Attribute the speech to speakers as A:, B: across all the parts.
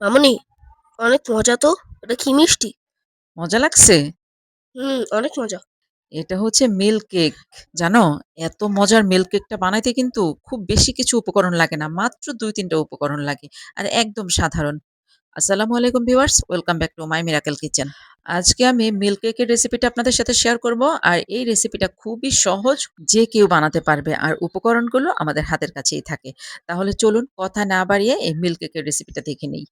A: মামুনি অনেক মজা তো এটা কি মিষ্টি
B: মজা লাগছে?
A: হুম অনেক মজা
B: এটা হচ্ছে মিল্ক কেক। জানো? এত মজার মিল্ক কেকটা বানাইতে কিন্তু খুব বেশি কিছু উপকরণ লাগে না। মাত্র দুই তিনটা উপকরণ লাগে। আর একদম সাধারণ। আসসালামু আলাইকুম viewers, welcome back to my miracle kitchen. আজকে আমি মিল্ক কেকের রেসিপিটা আপনাদের সাথে শেয়ার করব। আর এই রেসিপিটা খুবই সহজ, যে কেউ বানাতে পারবে। আর উপকরণগুলো আমাদের হাতের কাছেই থাকে। তাহলে চলুন কথা না বাড়িয়ে এই মিল্ক কেকের রেসিপিটা দেখে নেই।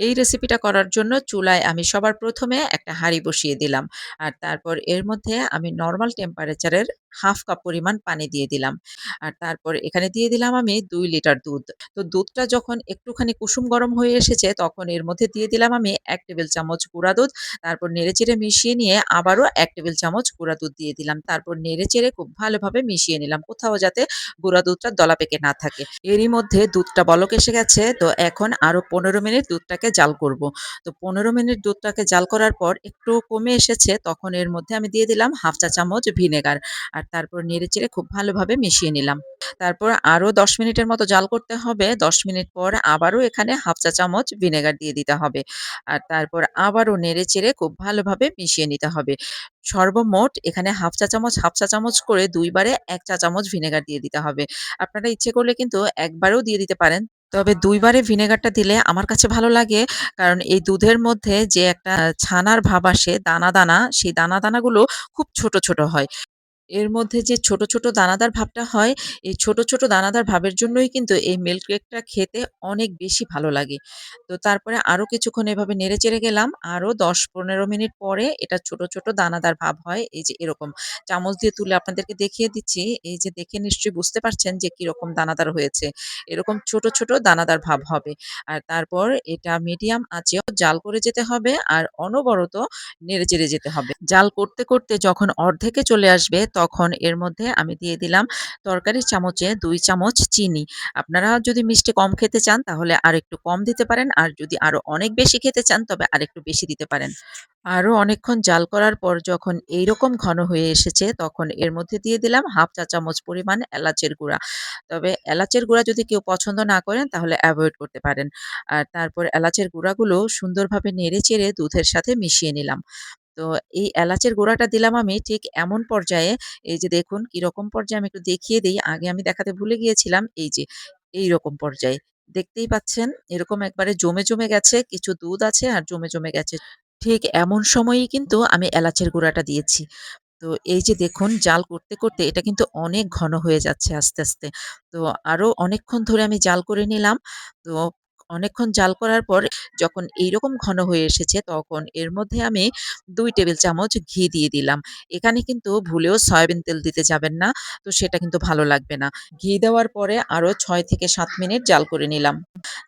B: এই রেসিপিটা করার জন্য চুলায় আমি সবার প্রথমে একটা হাঁড়ি বসিয়ে দিলাম। আর তারপর এর মধ্যে আমি নর্মাল টেম্পারেচারের হাফ কাপ পরিমাণ পানি দিয়ে দিলাম। আর তারপর এখানে দিয়ে দিলাম আমি ২ লিটার দুধ। তো দুধটা যখন একটুখানি কুসুম গরম হয়ে এসেছে, তখন এর মধ্যে দিয়ে দিলাম আমি ১ টেবিল চামচ গুঁড়া দুধ। তারপর নেড়েচেড়ে মিশিয়ে নিয়ে আবারও ১ টেবিল চামচ গুঁড়া দুধ দিয়ে দিলাম। তারপর নেড়েচেড়ে খুব ভালোভাবে মিশিয়ে নিলাম। কোথাও যাতে গুঁড়া দুধটা দলা পেকে না থাকে। এরই মধ্যে দুধটা বলক এসে গেছে। তো এখন আরও ১৫ মিনিট দুধটাকে জাল করব। তো ১৫ মিনিট দুধটাকে জাল করার পর একটু কমে এসেছে, তখন এর মধ্যে আমি দিয়ে দিলাম হাফ চা চামচ ভিনেগার। আর তারপর নেড়ে চেড়ে খুব ভালোভাবে মিশিয়ে নিলাম। তারপর আরও ১০ মিনিটের মতো জাল করতে হবে। ১০ মিনিট পর আবারও এখানে হাফ চা চামচ ভিনেগার দিয়ে দিতে হবে। আর তারপর আবারও নেড়ে চেড়ে খুব ভালোভাবে মিশিয়ে নিতে হবে। সর্বমোট এখানে হাফ চা চামচ, হাফ চা চামচ করে দুইবারে এক চা চামচ ভিনেগার দিয়ে দিতে হবে। আপনারা ইচ্ছে করলে কিন্তু একবারেও দিয়ে দিতে পারেন। তবে দুইবারে ভিনেগারটা দিলে আমার কাছে ভালো লাগে। কারণ এই দুধের মধ্যে যে একটা ছানার ভাব আসে দানা, দানা সেই দানা, দানাগুলো খুব ছোট, ছোট হয়। এর মধ্যে যে ছোট, ছোট দানাদার ভাবটা হয়, এই ছোট, ছোট দানাদার ভাবের জন্যই কিন্তু এই মিল্ক কেকটা খেতে অনেক বেশি ভালো লাগে। তো তারপরে আরও কিছুক্ষণ এভাবে নেড়েচেড়ে গেলাম। আরও দশ পনেরো মিনিট পরে এটা ছোট, ছোট দানাদার ভাব হয়। এই যে এরকম। চামচ দিয়ে তুলে আপনাদেরকে দেখিয়ে দিচ্ছি। এই যে দেখে নিশ্চয়ই বুঝতে পারছেন যে কীরকম দানাদার হয়েছে। এরকম ছোট, ছোট দানাদার ভাব হবে। আর তারপর এটা মিডিয়াম আঁচেও জাল করে যেতে হবে আর অনবরত নেড়েচেড়ে যেতে হবে। জাল করতে, করতে যখন অর্ধেকে চলে আসবে তখন এর মধ্যে আমি দিয়ে দিলাম তরকারির চামচে দুই চামচ চিনি। আপনারা যদি মিষ্টি কম খেতে চান তাহলে আরেকটু কম দিতে পারেন। আর যদি আরও অনেক বেশি খেতে চান তবে আরেকটু বেশি দিতে পারেন। আরও অনেকক্ষণ জাল করার পর যখন এইরকম ঘন হয়ে এসেছে তখন এর মধ্যে দিয়ে দিলাম হাফ চা চামচ পরিমাণ এলাচের গুঁড়া। তবে এলাচের গুঁড়া যদি কেউ পছন্দ না করেন তাহলে অ্যাভয়েড করতে পারেন। আর তারপর এলাচের গুঁড়াগুলো সুন্দরভাবে নেড়ে-চেড়ে দুধের সাথে মিশিয়ে নিলাম। তো এই এলাচের গোড়াটা দিলাম আমি ঠিক এমন পর্যায়ে এই যে দেখুন কীরকম পর্যায়ে আমি একটু দেখিয়ে দিই আগে আমি দেখাতে ভুলে গিয়েছিলাম এই যে এই রকম পর্যায়ে। দেখতেই পাচ্ছেন এরকম একবারে জমে, জমে গেছে। কিছু দুধ আছে আর জমে, জমে গেছে। ঠিক এমন সময়েই কিন্তু আমি এলাচের গুঁড়াটা দিয়েছি। তো এই যে দেখুন জাল করতে, করতে এটা কিন্তু অনেক ঘন হয়ে যাচ্ছে আস্তে, আস্তে। তো আরও অনেকক্ষণ ধরে আমি জাল করে নিলাম। তো অনেকক্ষণ জাল করার পর যখন এইরকম ঘন হয়ে এসেছে তখন এর মধ্যে আমি দুই টেবিল চামচ ঘি দিয়ে দিলাম। এখানে কিন্তু ভুলেও সয়াবিন তেল দিতে যাবেন না। তো সেটা কিন্তু ভালো লাগবে না। ঘি দেওয়ার পরে আরও ছয় থেকে সাত মিনিট জাল করে নিলাম।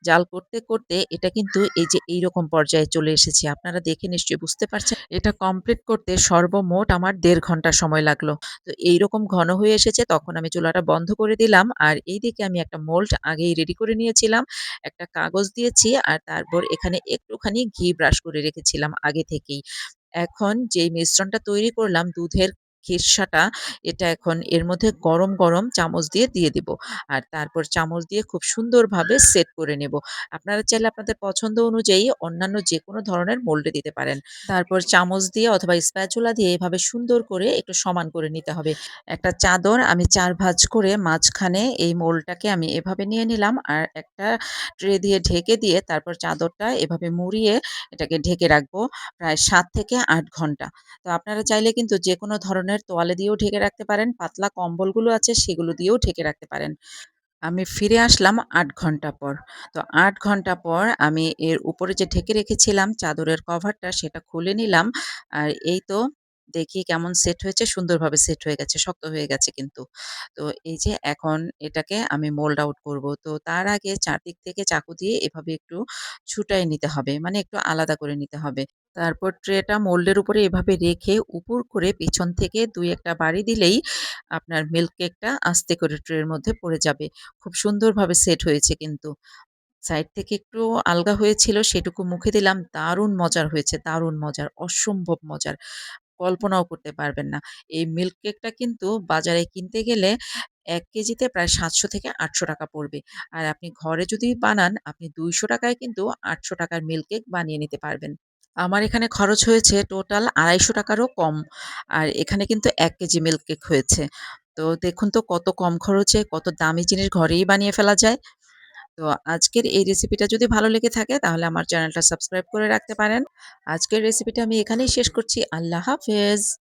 B: জাল করতে, করতে এটা কিন্তু এই যে এইরকম পর্যায়ে চলে এসেছে। আপনারা দেখে নিশ্চয়ই বুঝতে পারছেন। এটা কমপ্লিট করতে সর্বমোট আমার দেড় ঘণ্টা সময় লাগল। তো এইরকম ঘন হয়ে এসেছে তখন আমি চুলাটা বন্ধ করে দিলাম। আর এইদিকে আমি একটা মোল্ড আগেই রেডি করে নিয়েছিলাম। একটা কাগজ দিয়েছি আর তারপর এখানে একটুখানি ঘি ব্রাশ করে রেখেছিলাম আগে থেকেই। এখন যে মিশ্রণটা তৈরি করলাম দুধের খিরসাটা এটা এখন এর মধ্যে গরম, গরম চামচ দিয়ে দিয়ে দিব। আর তারপর চামচ দিয়ে খুব সুন্দরভাবে সেট করে নেব। আপনারা চাইলে আপনাদের পছন্দ অনুযায়ী অন্যান্য যে কোনো ধরনের মোল্ডে দিতে পারেন। তারপর চামচ দিয়ে অথবা স্প্যাচুলা দিয়ে এভাবে সুন্দর করে একটু সমান করে নিতে হবে। একটা চাদর আমি চার ভাঁজ করে মাঝখানে এই মোলটাকে আমি এভাবে নিয়ে নিলাম। আর একটা ট্রে দিয়ে ঢেকে দিয়ে তারপর চাদরটা এভাবে মুড়িয়ে এটাকে ঢেকে রাখব প্রায় সাত থেকে আট ঘণ্টা। তো আপনারা চাইলে কিন্তু যে কোনো ধরনের তোয়ালে দিয়েও ঢেকে রাখতে পারেন। পাতলা কম্বলগুলো আছে সেগুলো দিয়েও ঢেকে রাখতে পারেন। আমি ফিরে আসলাম আট ঘণ্টা পর। তো আট ঘণ্টা পর আমি এর উপরে যে ঢেকে রেখেছিলাম চাদরের কভারটা সেটা খুলে নিলাম। আর এই তো দেখি কেমন সেট হয়েছে, সুন্দরভাবে সেট হয়ে গেছে, শক্ত হয়ে গেছে কিন্তু। তো এই যে এখন এটাকে আমি মোল্ড আউট করব। তো তার আগে চারদিক থেকে চাকু দিয়ে এভাবে একটু ছুটাই নিতে হবে। মানে একটু আলাদা করে নিতে হবে। তারপর ট্রেটা মোল্ডের উপরে এভাবে রেখে উপর করে পেছন থেকে দুই একটা বাড়ি দিলেই আপনার মিল্ক কেকটা আস্তে করে ট্রের মধ্যে পড়ে যাবে। খুব সুন্দরভাবে সেট হয়েছে কিন্তু। সাইড থেকে একটু আলগা হয়েছিল সেটুকু মুখে দিলাম। দারুণ মজার হয়েছে, দারুণ মজার, অসম্ভব মজার। কল্পনাও করতে পারবেন না। এই মিল্ক কেকটা কিন্তু বাজারে কিনতে গেলে এক কেজিতে প্রায় ৭০০ থেকে ৮০০ টাকা পড়বে। আর আপনি ঘরে যদি বানান, আপনি ২০০ টাকায় কিন্তু ৮০০ টাকার মিল্ক কেক বানিয়ে নিতে পারবেন। আমার এখানে খরচ হয়েছে টোটাল ৳২৫০ টাকারও কম। আর এখানে কিন্তু এক কেজি মিল্ক কেক হয়েছে। তো দেখুন তো কত কম খরচে কত দামি জিনিস ঘরেই বানিয়ে ফেলা যায়। তো আজকের এই রেসিপিটা যদি ভালো লেগে থাকে, তাহলে আমার চ্যানেলটা সাবস্ক্রাইব করে রাখতে পারেন। আজকের রেসিপিটা আমি এখানেই শেষ করছি। আল্লাহ হাফেজ।